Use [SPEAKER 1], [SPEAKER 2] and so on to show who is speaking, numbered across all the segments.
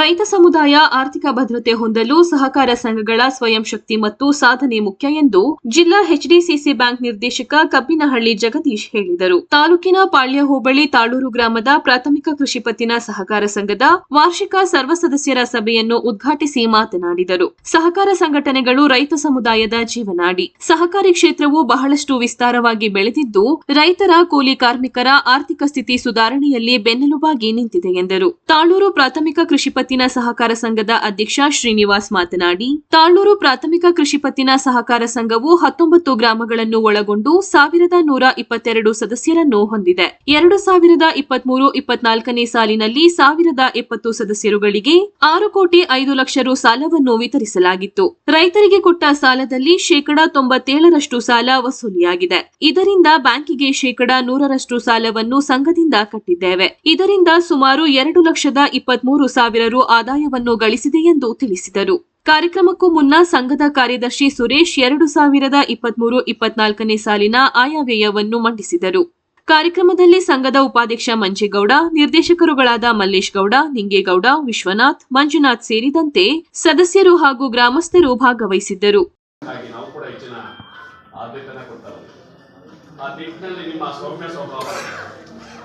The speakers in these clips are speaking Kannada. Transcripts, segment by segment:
[SPEAKER 1] ರೈತ ಸಮುದಾಯ ಆರ್ಥಿಕ ಭದ್ರತೆ ಹೊಂದಲು ಸಹಕಾರ ಸಂಘಗಳ ಸ್ವಯಂ ಶಕ್ತಿ ಮತ್ತು ಸಾಧನೆ ಮುಖ್ಯ ಎಂದು ಜಿಲ್ಲಾ ಎಚ್ಡಿಸಿಸಿ ಬ್ಯಾಂಕ್ ನಿರ್ದೇಶಕ ಕಬ್ಬಿನಹಳ್ಳಿ ಜಗದೀಶ್ ಹೇಳಿದರು. ತಾಲೂಕಿನ ಪಾಳ್ಯ ಹೋಬಳಿ ತಾಳೂರು ಗ್ರಾಮದ ಪ್ರಾಥಮಿಕ ಕೃಷಿ ಪತ್ತಿನ ಸಹಕಾರ ಸಂಘದ ವಾರ್ಷಿಕ ಸರ್ವ ಸದಸ್ಯರ ಸಭೆಯನ್ನು ಉದ್ಘಾಟಿಸಿ ಮಾತನಾಡಿದರು. ಸಹಕಾರ ಸಂಘಟನೆಗಳು ರೈತ ಸಮುದಾಯದ ಜೀವನಾಡಿ. ಸಹಕಾರಿ ಕ್ಷೇತ್ರವು ಬಹಳಷ್ಟು ವಿಸ್ತಾರವಾಗಿ ಬೆಳೆದಿದ್ದು, ರೈತರ ಕೂಲಿ ಕಾರ್ಮಿಕರ ಆರ್ಥಿಕ ಸ್ಥಿತಿ ಸುಧಾರಣೆಯಲ್ಲಿ ಬೆನ್ನೆಲುಬಾಗಿ ನಿಂತಿದೆ ಎಂದರು. ತಾಳೂರು ಪ್ರಾಥಮಿಕ ಕೃಷಿ ಪತ್ತಿನ ಸಹಕಾರ ಸಂಘದ ಅಧ್ಯಕ್ಷ ಶ್ರೀನಿವಾಸ್ ಮಾತನಾಡಿ ತಾಳ್ನೂರು ಪ್ರಾಥಮಿಕ ಕೃಷಿ ಪತ್ತಿನ ಸಹಕಾರ ಸಂಘವು ಹತ್ತೊಂಬತ್ತು ಗ್ರಾಮಗಳನ್ನು ಒಳಗೊಂಡು ಸಾವಿರದ ನೂರ ಇಪ್ಪತ್ತೆರಡು ಸದಸ್ಯರನ್ನು ಹೊಂದಿದೆ. ಎರಡು ಸಾವಿರದ ಇಪ್ಪತ್ಮೂರು ಇಪ್ಪತ್ನಾಲ್ಕನೇ ಸಾಲಿನಲ್ಲಿ ಸಾವಿರದ ಎಪ್ಪತ್ತು ಸದಸ್ಯರುಗಳಿಗೆ ಆರು ಕೋಟಿ ಐದು ಲಕ್ಷ ರು ಸಾಲವನ್ನು ವಿತರಿಸಲಾಗಿತ್ತು. ರೈತರಿಗೆ ಕೊಟ್ಟ ಸಾಲದಲ್ಲಿ ಶೇಕಡಾ ತೊಂಬತ್ತೇಳರಷ್ಟು ಸಾಲ ವಸೂಲಿಯಾಗಿದೆ. ಇದರಿಂದ ಬ್ಯಾಂಕಿಗೆ ಶೇಕಡಾ ನೂರರಷ್ಟು ಸಾಲವನ್ನು ಸಂಘದಿಂದ ಕಟ್ಟಿದ್ದೇವೆ. ಇದರಿಂದ ಸುಮಾರು ಎರಡು ಲಕ್ಷದ ಇಪ್ಪತ್ಮೂರು ಸಾವಿರ ಆದಾಯವನ್ನು ಗಳಿಸಿದೆ ಎಂದು ತಿಳಿಸಿದರು. ಕಾರ್ಯಕ್ರಮಕ್ಕೂ ಮುನ್ನ ಸಂಘದ ಕಾರ್ಯದರ್ಶಿ ಸುರೇಶ್ ಎರಡು ಸಾವಿರದ ಇಪ್ಪತ್ಮೂರು ಇಪ್ಪತ್ನಾಲ್ಕನೇ ಸಾಲಿನ ಆಯವ್ಯಯವನ್ನು ಮಂಡಿಸಿದರು. ಕಾರ್ಯಕ್ರಮದಲ್ಲಿ ಸಂಘದ ಉಪಾಧ್ಯಕ್ಷ ಮಂಜೇಗೌಡ, ನಿರ್ದೇಶಕರುಗಳಾದ ಮಲ್ಲೇಶ್ ಗೌಡ ನಿಂಗೇಗೌಡ, ವಿಶ್ವನಾಥ್, ಮಂಜುನಾಥ್ ಸೇರಿದಂತೆ ಸದಸ್ಯರು ಹಾಗೂ ಗ್ರಾಮಸ್ಥರು ಭಾಗವಹಿಸಿದ್ದರು.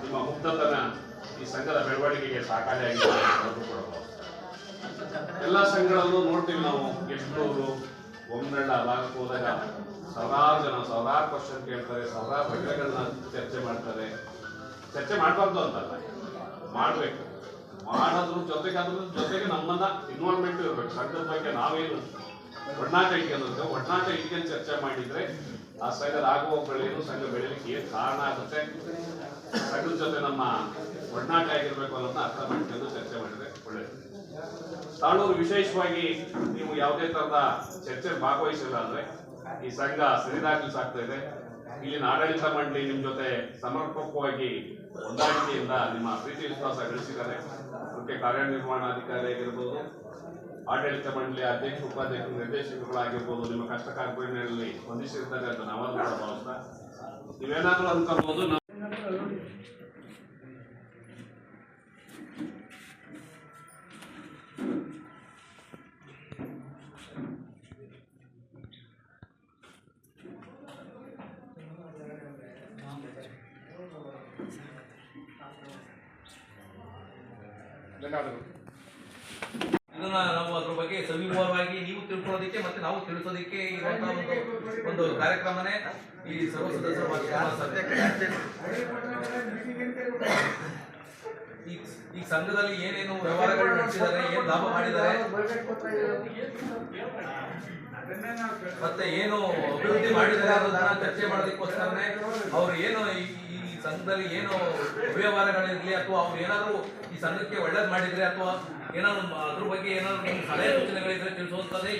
[SPEAKER 2] ನಿಮ್ಮ ಈ ಸಂಘದ ಬೆಳವಣಿಗೆಗೆ ಸಹಕಾರಿಯಾಗಿದೆ ಅನ್ನೋದು ಎಲ್ಲ ಸಂಘಗಳಲ್ಲೂ ನೋಡ್ತೀವಿ ನಾವು ಎಷ್ಟೂರು ಒಮ್ಮೆಳ್ಳ ಭಾಗಕ್ಕೆ ಹೋದಾಗ ಸಾವಿರಾರು ಜನ, ಸಾವಿರಾರು ಕ್ವಶನ್ ಕೇಳ್ತಾರೆ, ಸಾವಿರಾರು ಬಗೆಗಳನ್ನ ಚರ್ಚೆ ಮಾಡ್ತಾರೆ. ಚರ್ಚೆ ಮಾಡಬಾರ್ದು ಅಂತಲ್ಲ, ಮಾಡಬೇಕು. ಮಾಡೋದ್ರ ಜೊತೆಗೆ ಅದ್ರ ಜೊತೆಗೆ ನಮ್ಮನ್ನ ಇನ್ವಾಲ್ವ್ಮೆಂಟ್ ಇರಬೇಕು. ಸಂಘದ ಬಗ್ಗೆ ನಾವೇನು ಒಡನಾಟ ಇಟ್ಕೊಂಡಿರ್ತೇವೆ ಒಡನಾಟ ಇಟ್ಕೊಂಡು ಚರ್ಚೆ ಮಾಡಿದ್ರೆ ಆ ಸಂಘದ ಆಗುವ ಬೆಳೆಯನ್ನು ಸಂಘ ಬೆಳೆಯಲಿಕ್ಕೆ ಏನು ಕಾರಣ ಆಗುತ್ತೆ? ಸಂಘದ ಜೊತೆ ನಮ್ಮ ಒಡನಾಟ ಆಗಿರ್ಬೇಕು ಅನ್ನೋದನ್ನ ಅರ್ಥ ಮಾಡ್ಕೊಂಡು ಚರ್ಚೆ ಮಾಡಿದ್ರೆ ಒಳ್ಳೆಯದು ತಾಳೂರು ವಿಶೇಷವಾಗಿ ನೀವು ಯಾವುದೇ ತರದ ಚರ್ಚೆ ಭಾಗವಹಿಸಿಲ್ಲ ಅಂದ್ರೆ ಈ ಸಂಘ ಸರಿದಾಗ್ಲಿಸಾಗ್ತಾ ಇದೆ. ಇಲ್ಲಿನ ಆಡಳಿತ ಮಂಡಳಿ ನಿಮ್ ಜೊತೆ ಸಮರ್ಪಕವಾಗಿ ಹೊಂದಾಣಿಕೆಯಿಂದ ನಿಮ್ಮ ಪ್ರೀತಿ ವಿಶ್ವಾಸ ಗಳಿಸಿದ್ದಾರೆ. ಅದಕ್ಕೆ ಕಾರ್ಯನಿರ್ವಹಣಾಧಿಕಾರಿ ಆಗಿರ್ಬೋದು ಆಡಳಿತ ಮಂಡಳಿ ಅಧ್ಯಕ್ಷ ಉಪಾಧ್ಯಕ್ಷ ನಿರ್ದೇಶಕರುಗಳಾಗಿರ್ಬೋದು, ನಿಮ್ಮ ಕಷ್ಟ ಕಾರ್ಪೊರೇಟ್ನಲ್ಲಿ ಅಂತ ನಾವು ಭಾವಿಸ್ತಾ ನೀವೇನಾದರೂ ಅನ್ಕೋಬಹುದು ನಾವು
[SPEAKER 3] ಇದನ್ನ ನಾವು ಅದ್ರ ಬಗ್ಗೆ ಸವಿವರವಾಗಿ ನೀವು ತಿಳ್ಕೊಳ್ಳೋದಕ್ಕೆ ಮತ್ತೆ ನಾವು ತಿಳಿಸೋದಕ್ಕೆ ಇರುವಂತಹ ಒಂದು ಒಂದು ಕಾರ್ಯಕ್ರಮನೇ ಈ ಸರ್ವ. ಸದಸ್ಯ ಈ ಸಂಘದಲ್ಲಿ ಏನೇನು ವ್ಯವಹಾರಗಳು ನಡೆಸಿದ್ದಾರೆ, ಏನ್ ಲಾಭ ಮಾಡಿದ್ದಾರೆ, ಮತ್ತೆ ಏನು ಅಭಿವೃದ್ಧಿ ಮಾಡಿದ್ದಾರೆ ಅನ್ನೋದನ್ನ ಚರ್ಚೆ ಮಾಡೋದಕ್ಕೋಸ್ಕರನೇ ಅವ್ರು ಏನು ಈ ಸಂಘದಲ್ಲಿ ಏನು ಅವ್ಯವಹಾರಗಳಿರಲಿ ಅಥವಾ ಅವ್ರು ಏನಾದರೂ ಈ ಸಂಘಕ್ಕೆ ಒಳ್ಳೇದು ಮಾಡಿದ್ರೆ ಅಥವಾ ಏನಾದ್ರು ಅದ್ರ ಬಗ್ಗೆ ಏನಾದ್ರು ಸಲಹೆ ಸೂಚನೆಗಳಿದ್ರೆ ತಿಳಿಸುವಂತದೇ